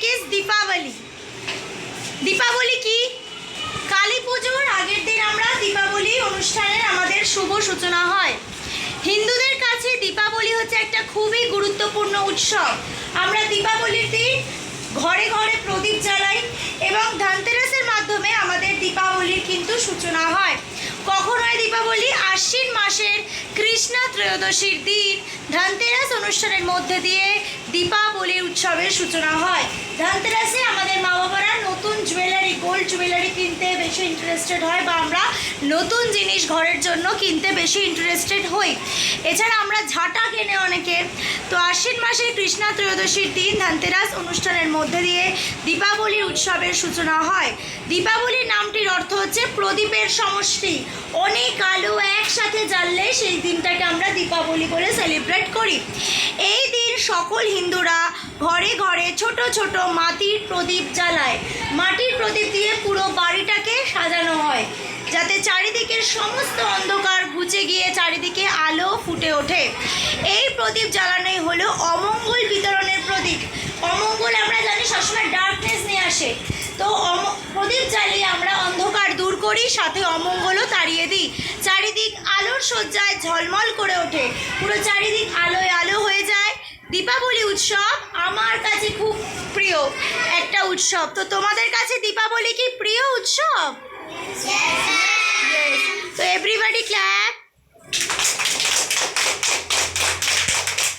দীপাবলি। দীপাবলি কি? কালী পুজোর আগের দিন আমরা দীপাবলি অনুষ্ঠানের আমাদের শুভ সূচনা হয়। হিন্দুদের কাছে দীপাবলি হচ্ছে একটা খুবই গুরুত্বপূর্ণ উৎসব। আমরা দীপাবলির দিন ঘরে ঘরে প্রদীপ জ্বালাই এবং ধানতেরাসের মাধ্যমে আমাদের দীপাবলির কিন্তু সূচনা হয়। দীপাবলি আশ্বিন মাসের কৃষ্ণা ত্রয়োদশীর দিন। ধনতেরাস অনুষ্ঠানের মধ্যে দিয়ে দীপাবলির উৎসবের সূচনা হয়। ধনতেরাসে আমাদের মা বাবারা নতুন জুয়েলারি গোল্ড জুয়েলারি কিনতে বেশি ইন্টারেস্টেড হয় বা আমরা নতুন জিনিস ঘরের জন্য কিনতে বেশি ইন্টারেস্টেড হই। এছাড়া আমরা ঝাঁটা কেনে তো আশ্বিন মাসে কৃষ্ণা ত্রয়োদশীর দিন ধানতেরাস অনুষ্ঠানের মধ্যে দিয়ে দীপাবলির উৎসবের সূচনা হয়। দীপাবলির নামটির অর্থ হচ্ছে প্রদীপের সমষ্টি। অনেক আলো একসাথে জ্বাললে সেই দিনটাকে আমরা দীপাবলি বলে সেলিব্রেট করি। এই দিন সকল হিন্দুরা ঘরে ঘরে ছোট ছোট মাটির প্রদীপ জ্বালায়। মাটির প্রদীপ দিয়ে পুরো বাড়িটাকে সাজানো হয়, যাতে চারিদিকের সমস্ত অন্ধকার চারিদিকে আলো ফুটে ওঠে। এই প্রদীপ জ্বালানোই হলো অমঙ্গল বিতরণের প্রদীপ। অমঙ্গল আমরা জানি সবসময় ডার্কনেস নিয়ে আসে। তো অম- প্রদীপ জ্বালিয়ে আমরা অন্ধকার দূর করি সাথে অমঙ্গলও তাড়িয়ে দিই। চারিদিক আলোর সজ্জায় ঝলমল করে ওঠে। পুরো চারিদিক আলোয় আলো হয়ে যায়। দীপাবলি উৎসব আমার কাছে খুব প্রিয় একটা উৎসব। তো তোমাদের কাছে দীপাবলি কি প্রিয় উৎসব. তো এভরিবডি ক্লাস